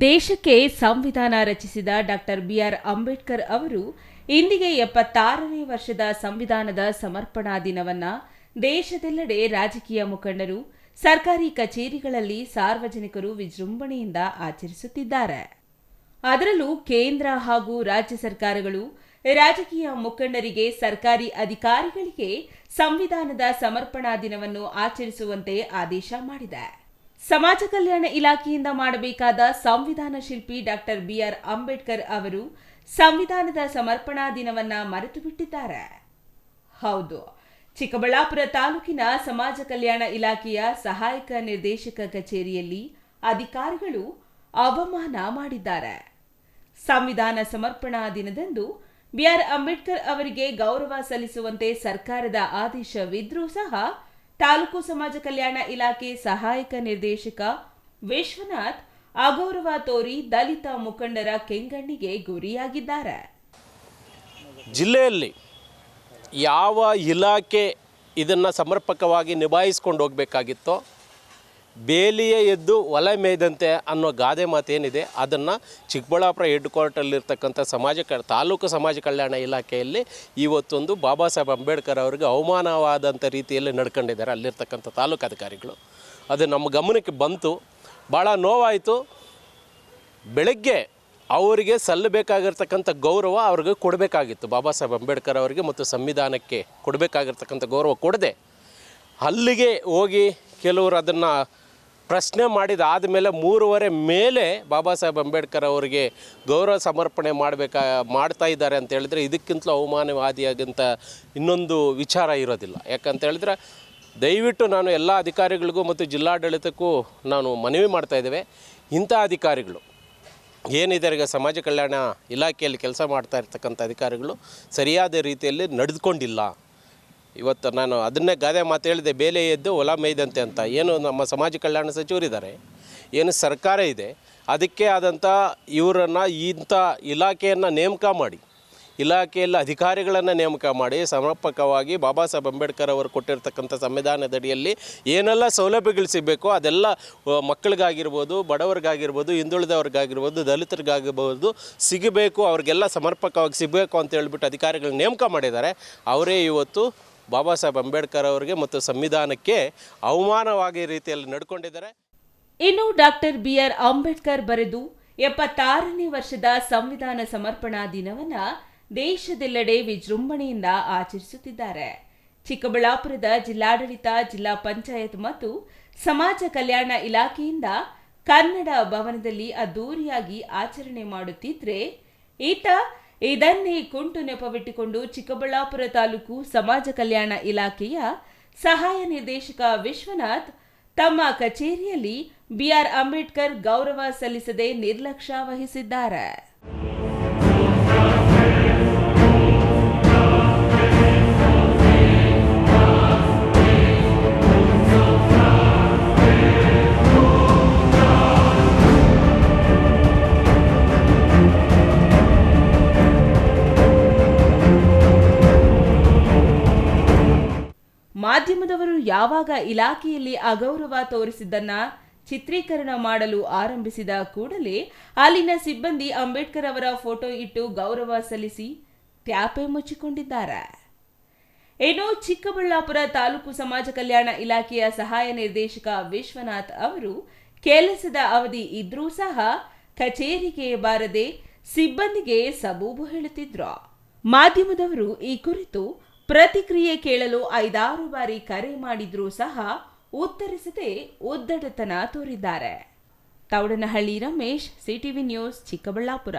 ದೇಶಕ್ಕೆ ಸಂವಿಧಾನ ರಚಿಸಿದ ಡಾಕ್ಟರ್ ಬಿಆರ್ ಅಂಬೇಡ್ಕರ್ ಅವರು ಇಂದಿಗೆ ಎಪ್ಪತ್ತಾರನೇ ವರ್ಷದ ಸಂವಿಧಾನದ ಸಮರ್ಪಣಾ ದಿನವನ್ನ ದೇಶದೆಲ್ಲೆಡೆ ರಾಜಕೀಯ ಮುಖಂಡರು, ಸರ್ಕಾರಿ ಕಚೇರಿಗಳಲ್ಲಿ ಸಾರ್ವಜನಿಕರು ವಿಜೃಂಭಣೆಯಿಂದ ಆಚರಿಸುತ್ತಿದ್ದಾರೆ. ಅದರಲ್ಲೂ ಕೇಂದ್ರ ಹಾಗೂ ರಾಜ್ಯ ಸರ್ಕಾರಗಳು ರಾಜಕೀಯ ಮುಖಂಡರಿಗೆ, ಸರ್ಕಾರಿ ಅಧಿಕಾರಿಗಳಿಗೆ ಸಂವಿಧಾನದ ಸಮರ್ಪಣಾ ದಿನವನ್ನು ಆಚರಿಸುವಂತೆ ಆದೇಶ ಮಾಡಿದೆ. ಸಮಾಜ ಕಲ್ಯಾಣ ಇಲಾಖೆಯಿಂದ ಮಾಡಬೇಕಾದ ಸಂವಿಧಾನ ಶಿಲ್ಪಿ ಡಾಕ್ಟರ್ ಬಿಆರ್ ಅಂಬೇಡ್ಕರ್ ಅವರು ಸಂವಿಧಾನದ ಸಮರ್ಪಣಾ ದಿನವನ್ನ ಮರೆತು ಬಿಟ್ಟಿದ್ದಾರೆ ಹೌದು, ಚಿಕ್ಕಬಳ್ಳಾಪುರ ತಾಲೂಕಿನ ಸಮಾಜ ಕಲ್ಯಾಣ ಇಲಾಖೆಯ ಸಹಾಯಕ ನಿರ್ದೇಶಕ ಕಚೇರಿಯಲ್ಲಿ ಅಧಿಕಾರಿಗಳು ಅವಮಾನ ಮಾಡಿದ್ದಾರೆ. ಸಂವಿಧಾನ ಸಮರ್ಪಣಾ ದಿನದಂದು ಬಿಆರ್ ಅಂಬೇಡ್ಕರ್ ಅವರಿಗೆ ಗೌರವ ಸಲ್ಲಿಸುವಂತೆ ಸರ್ಕಾರದ ಆದೇಶವಿದ್ರೂ ಸಹ ತಾಲೂಕು ಸಮಾಜ ಕಲ್ಯಾಣ ಇಲಾಖೆ ಸಹಾಯಕ ನಿರ್ದೇಶಕ ವಿಶ್ವನಾಥ್ ಅಗೌರವ ತೋರಿ ದಲಿತ ಮುಖಂಡರ ಕೆಂಗಣ್ಣಿಗೆ ಗುರಿಯಾಗಿದ್ದಾರೆ. ಜಿಲ್ಲೆಯಲ್ಲಿ ಯಾವ ಇಲಾಖೆ ಇದನ್ನು ಸಮರ್ಪಕವಾಗಿ ನಿಭಾಯಿಸ್ಕೊಂಡು ಹೋಗಬೇಕಾಗಿತ್ತೋ ಬೇಲಿಯೇ ಎದ್ದು ಒಲೆ ಮೇಯ್ದಂತೆ ಅನ್ನೋ ಗಾದೆ ಮಾತೇನಿದೆ, ಅದನ್ನು ಚಿಕ್ಕಬಳ್ಳಾಪುರ ಹೆಡ್ ಕ್ವಾರ್ಟರ್ಲಿರ್ತಕ್ಕಂಥ ಸಮಾಜ ಕ, ತಾಲೂಕು ಸಮಾಜ ಕಲ್ಯಾಣ ಇಲಾಖೆಯಲ್ಲಿ ಇವತ್ತೊಂದು ಬಾಬಾ ಸಾಹೇಬ್ ಅಂಬೇಡ್ಕರ್ ಅವರಿಗೆ ಅವಮಾನವಾದಂಥ ರೀತಿಯಲ್ಲಿ ನಡ್ಕೊಂಡಿದ್ದಾರೆ ಅಲ್ಲಿರ್ತಕ್ಕಂಥ ತಾಲೂಕು ಅಧಿಕಾರಿಗಳು. ಅದು ನಮ್ಮ ಗಮನಕ್ಕೆ ಬಂತು, ಭಾಳ ನೋವಾಯಿತು. ಬೆಳಗ್ಗೆ ಅವರಿಗೆ ಸಲ್ಲಬೇಕಾಗಿರ್ತಕ್ಕಂಥ ಗೌರವ ಅವ್ರಿಗೆ ಕೊಡಬೇಕಾಗಿತ್ತು. ಬಾಬಾ ಸಾಹೇಬ್ ಅಂಬೇಡ್ಕರ್ ಅವರಿಗೆ ಮತ್ತು ಸಂವಿಧಾನಕ್ಕೆ ಕೊಡಬೇಕಾಗಿರ್ತಕ್ಕಂಥ ಗೌರವ ಕೊಡದೆ, ಅಲ್ಲಿಗೆ ಹೋಗಿ ಕೆಲವರು ಅದನ್ನು ಪ್ರಶ್ನೆ ಮಾಡಿದ ಆದಮೇಲೆ ಮೂರುವರೆ ಮೇಲೆ ಬಾಬಾ ಸಾಹೇಬ್ ಅಂಬೇಡ್ಕರ್ ಅವರಿಗೆ ಗೌರವ ಸಮರ್ಪಣೆ ಮಾಡಬೇಕಾ, ಮಾಡ್ತಾ ಇದ್ದಾರೆ ಅಂತ ಹೇಳಿದ್ರೆ ಇದಕ್ಕಿಂತಲೂ ಅವಮಾನವಾದಿಯಾಗಂಥ ಇನ್ನೊಂದು ವಿಚಾರ ಇರೋದಿಲ್ಲ. ಯಾಕಂತ ಹೇಳಿದ್ರೆ ದಯವಿಟ್ಟು ನಾನು ಎಲ್ಲ ಅಧಿಕಾರಿಗಳಿಗೂ ಮತ್ತು ಜಿಲ್ಲಾಡಳಿತಕ್ಕೂ ನಾನು ಮನವಿ ಮಾಡ್ತಾ ಇದ್ದೇವೆ. ಇಂಥ ಅಧಿಕಾರಿಗಳು, ಏನಿದೆ ಈಗ ಸಮಾಜ ಕಲ್ಯಾಣ ಇಲಾಖೆಯಲ್ಲಿ ಕೆಲಸ ಮಾಡ್ತಾ ಇರ್ತಕ್ಕಂಥ ಅಧಿಕಾರಿಗಳು ಸರಿಯಾದ ರೀತಿಯಲ್ಲಿ ನಡೆದುಕೊಂಡಿಲ್ಲ. ಇವತ್ತು ನಾನು ಅದನ್ನೇ ಗಾದೆ ಮಾತು ಹೇಳಿದೆ, ಬೇಲೆ ಎದ್ದು ಹೊಲ ಮೇಯ್ದಂತೆ ಅಂತ. ಏನು ನಮ್ಮ ಸಮಾಜ ಕಲ್ಯಾಣ ಸಚಿವರಿದ್ದಾರೆ ಏನು ಸರ್ಕಾರ ಇದೆ, ಅದಕ್ಕೆ ಆದಂಥ ಇವರನ್ನು ಇಂಥ ಇಲಾಖೆಯನ್ನು ನೇಮಕ ಮಾಡಿ, ಇಲಾಖೆಯಲ್ಲಿ ಅಧಿಕಾರಿಗಳನ್ನು ನೇಮಕ ಮಾಡಿ ಸಮರ್ಪಕವಾಗಿ ಬಾಬಾ ಸಾಹೇಬ್ ಅಂಬೇಡ್ಕರ್ ಅವರು ಕೊಟ್ಟಿರ್ತಕ್ಕಂಥ ಸಂವಿಧಾನದಡಿಯಲ್ಲಿ ಏನೆಲ್ಲ ಸೌಲಭ್ಯಗಳು ಸಿಗಬೇಕು, ಅದೆಲ್ಲ ಮಕ್ಕಳಿಗಾಗಿರ್ಬೋದು, ಬಡವರಿಗಾಗಿರ್ಬೋದು, ಹಿಂದುಳಿದವ್ರಿಗಾಗಿರ್ಬೋದು, ದಲಿತರಿಗಾಗಿರ್ಬೋದು ಸಿಗಬೇಕು, ಅವ್ರಿಗೆಲ್ಲ ಸಮರ್ಪಕವಾಗಿ ಸಿಗಬೇಕು ಅಂತ ಹೇಳ್ಬಿಟ್ಟು ಅಧಿಕಾರಿಗಳನ್ನ ನೇಮಕ ಮಾಡಿದ್ದಾರೆ. ಅವರೇ ಇವತ್ತು ಬಾಬಾ ಸಾಹೇಬ್ ಅಂಬೇಡ್ಕರ್ ಅವರಿಗೆ ಮತ್ತು ಸಂವಿಧಾನಕ್ಕೆ ಅವಮಾನವಾಗಿ ರೀತಿಯಲ್ಲಿ ನಡ್ಕೊಂಡಿದ್ದಾರೆ. ಇನ್ನು ಡಾಕ್ಟರ್ ಬಿ ಆರ್ ಅಂಬೇಡ್ಕರ್ ಬರೆದು ಎಪ್ಪತ್ತಾರನೇ ವರ್ಷದ ಸಂವಿಧಾನ ಸಮರ್ಪಣಾ ದಿನವನ್ನ ದೇಶದೆಲ್ಲೆಡೆ ವಿಜೃಂಭಣೆಯಿಂದ ಆಚರಿಸುತ್ತಿದ್ದಾರೆ. ಚಿಕ್ಕಬಳ್ಳಾಪುರದ ಜಿಲ್ಲಾಡಳಿತ, ಜಿಲ್ಲಾ ಪಂಚಾಯತ್ ಮತ್ತು ಸಮಾಜ ಕಲ್ಯಾಣ ಇಲಾಖೆಯಿಂದ ಕನ್ನಡ ಭವನದಲ್ಲಿ ಅದ್ದೂರಿಯಾಗಿ ಆಚರಣೆ ಮಾಡುತ್ತಿದ್ರೆ, ಈತ ಇದನ್ನೇ ಕುಂಟು ನೆಪವಿಟ್ಟುಕೊಂಡು ಚಿಕ್ಕಬಳ್ಳಾಪುರ ತಾಲೂಕು ಸಮಾಜ ಕಲ್ಯಾಣ ಇಲಾಖೆಯ ಸಹಾಯ ನಿರ್ದೇಶಕ ವಿಶ್ವನಾಥ್ ತಮ್ಮ ಕಚೇರಿಯಲ್ಲಿ ಬಿಆರ್ ಅಂಬೇಡ್ಕರ್ ಗೌರವ ಸಲ್ಲಿಸದೆ ನಿರ್ಲಕ್ಷ್ಯ ವಹಿಸಿದ್ದಾರೆ. ಮಾಧ್ಯಮದವರು ಯಾವಾಗ ಇಲಾಖೆಯಲ್ಲಿ ಅಗೌರವ ತೋರಿಸಿದ್ದನ್ನ ಚಿತ್ರೀಕರಣ ಮಾಡಲು ಆರಂಭಿಸಿದ ಕೂಡಲೇ ಅಲ್ಲಿನ ಸಿಬ್ಬಂದಿ ಅಂಬೇಡ್ಕರ್ ಅವರ ಫೋಟೋ ಇಟ್ಟು ಗೌರವ ಸಲ್ಲಿಸಿ ತ್ಯಾಪೆ ಮುಚ್ಚಿಕೊಂಡಿದ್ದಾರೆ. ಇನ್ನು ಚಿಕ್ಕಬಳ್ಳಾಪುರ ತಾಲೂಕು ಸಮಾಜ ಕಲ್ಯಾಣ ಇಲಾಖೆಯ ಸಹಾಯ ನಿರ್ದೇಶಕ ವಿಶ್ವನಾಥ್ ಅವರು ಕೆಲಸದ ಅವಧಿ ಇದ್ರೂ ಸಹ ಕಚೇರಿಗೆ ಬಾರದೆ ಸಿಬ್ಬಂದಿಗೆ ಸಬೂಬು ಹೇಳುತ್ತಿದ್ರು. ಮಾಧ್ಯಮದವರು ಈ ಕುರಿತು ಪ್ರತಿಕ್ರಿಯೆ ಕೇಳಲು ಐದಾರು ಬಾರಿ ಕರೆ ಮಾಡಿದ್ರೂ ಸಹ ಉತ್ತರಿಸದೆ ಒದ್ದಡತನ ತೋರಿದ್ದಾರೆ. Taudanahalli Ramesh, CTV news, Chikkaballapur.